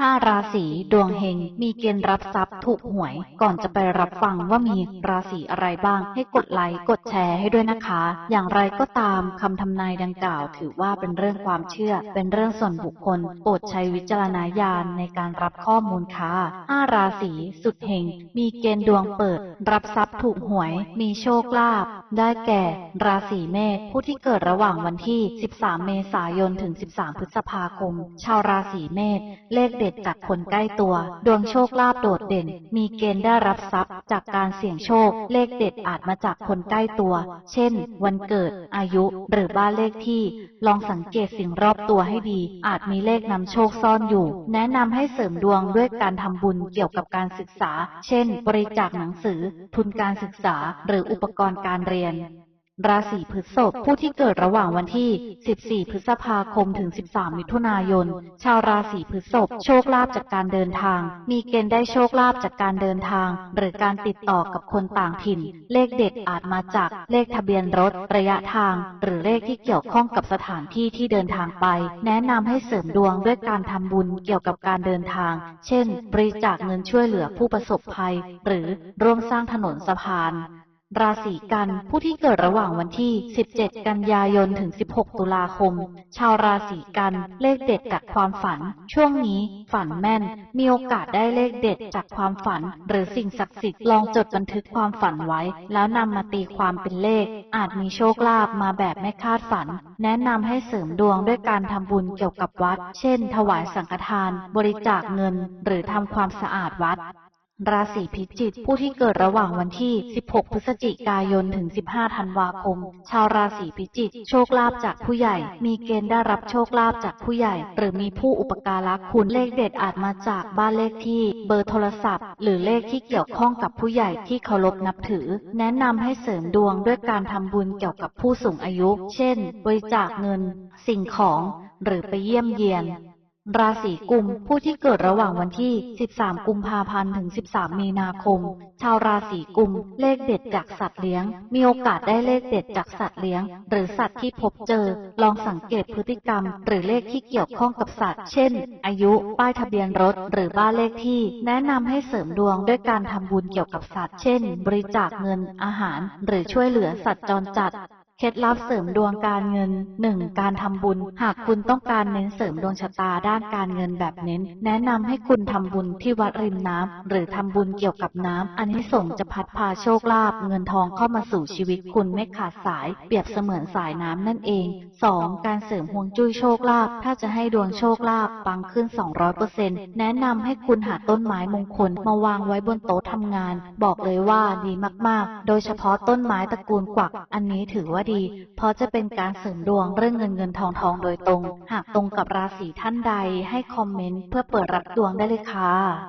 ห้าราศีดวงเฮงมีเกณฑ์รับทรัพย์ถูกหวย ก่อนจะไปรับฟังว่ามีราศีอะไรบ้าง ให้กดไลค์กดแชร์ให้ด้วยนะคะ อย่างไรก็ตามคำทำนายดังกล่าว ถือว่าเป็นเรื่องความเชื่อ เป็นเรื่องส่วนบุคคล โปรดใช้วิจารณญาณในการรับข้อมูลค่ะห้าราศีสุดเฮงมีเกณฑ์ดวงเปิด รับทรัพย์ถูกหวย มีโชคลาภได้แก่ ราศีเมษผู้ที่เกิดระหว่างวันที่ 13 เมษายนถึง 13 พฤษภาคม ชาวราศีเมษเลขเด็ดจากคนใกล้ตัว ดวงโชคลาภโดดเด่น มีเกณฑ์ได้รับทรัพย์ จากการเสี่ยงโชค เลขเด็ดอาจมาจากคนใกล้ตัว เช่น วันเกิด อายุ หรือบ้านเลขที่ ลองสังเกตสิ่งรอบตัวให้ดี อาจมีเลขนำโชคซ่อนอยู่ แนะนำให้เสริมดวงด้วยการทำบุญเกี่ยวกับการศึกษา เช่น บริจาคหนังสือ ทุนการศึกษา หรืออุปกรณ์การเรียน ราศีพฤษภผู้ที่เกิดระหว่างวันที่ 14 พฤษภาคมถึง 13 มิถุนายน ชาวราศีพฤษภโชคลาภจากการเดินทาง มีเกณฑ์ได้โชคลาภจากการเดินทาง หรือการติดต่อกับคนต่างถิ่น เลขเด็ดอาจมาจากเลขทะเบียนรถ ระยะทาง หรือเลขที่เกี่ยวข้องกับสถานที่ที่เดินทางไป แนะนำให้เสริมดวงด้วยการทำบุญเกี่ยวกับการเดินทาง เช่น บริจาคเงินช่วยเหลือผู้ประสบภัย หรือร่วมสร้างถนนสะพาน ราศีกันผู้ที่เกิดระหว่างวันที่ 17 กันยายนถึง 16 ตุลาคม ชาวราศีกันเลขเด็ดจากความฝัน ช่วงนี้ฝันแม่น มีโอกาสได้เลขเด็ดจากความฝัน หรือสิ่งศักดิ์สิทธิ์ลองจดบันทึกความฝันไว้ แล้วนำมาตีความเป็นเลข อาจมีโชคลาภมาแบบไม่คาดฝัน แนะนำให้เสริมดวงด้วยการทำบุญเกี่ยวกับวัด เช่น ถวายสังฆทาน บริจาคเงิน หรือทำความสะอาดวัด ราศีพิจิกผู้ที่เกิดระหว่างวันที่ 16 พฤศจิกายน ถึง 15 ธันวาคม ชาวราศีพิจิกโชคลาภจากผู้ใหญ่ มีเกณฑ์ได้รับโชคลาภจากผู้ใหญ่ หรือมีผู้อุปการะคุณเลขเด็ดอาจมาจากบ้านเลขที่ เบอร์โทรศัพท์ หรือเลขที่เกี่ยวข้องกับผู้ใหญ่ที่เคารพนับถือ แนะนำให้เสริมดวงด้วยการทำบุญเกี่ยวกับผู้สูงอายุ เช่น บริจาคเงิน สิ่งของ หรือไปเยี่ยมเยียน ราศีกุม ผู้ที่เกิดระหว่างวันที่ 13 กุมภาพันธ์ ถึง 13 มีนาคม ชาวราศีกุม เลขเด็ดจากสัตว์เลี้ยง มีโอกาสได้เลขเด็ดจากสัตว์เลี้ยง หรือสัตว์ที่พบเจอ ลองสังเกตพฤติกรรม หรือเลขที่เกี่ยวข้องกับสัตว์ เช่น อายุ ป้ายทะเบียนรถ หรือบ้านเลขที่ แนะนำให้เสริมดวงด้วยการทำบุญเกี่ยวกับสัตว์ เช่น บริจาคเงิน อาหาร หรือช่วยเหลือสัตว์จรจัด เคล็ดลับเสริมดวงการเงิน 1. การทำบุญ หากคุณต้องการเน้นเสริมดวงชะตาด้านการเงินแบบเน้น แนะนำให้คุณทำบุญที่วัดริมน้ำหรือทำบุญเกี่ยวกับน้ำอันนี้ส่งจะพัดพาโชคลาภเงินทองเข้ามาสู่ชีวิตคุณไม่ขาดสาย เปรียบเสมือนสายน้ำนั่นเอง 2. การเสริมฮวงจุ้ยโชคลาภถ้าจะให้ดวงโชคลาภปังขึ้น 200%แนะนำให้คุณหาต้นไม้มงคลมาวางไว้บนโต๊ะทำงาน บอกเลยว่าดีมากๆ โดยเฉพาะต้นไม้ตระกูลกวัก อันนี้ถือว่าดี เพราะจะเป็นการเสริมดวงเรื่องเงินเงินทองทองโดยตรง หากตรงกับราศีท่านใดให้คอมเมนต์เพื่อเปิดรับดวงได้เลยค่ะ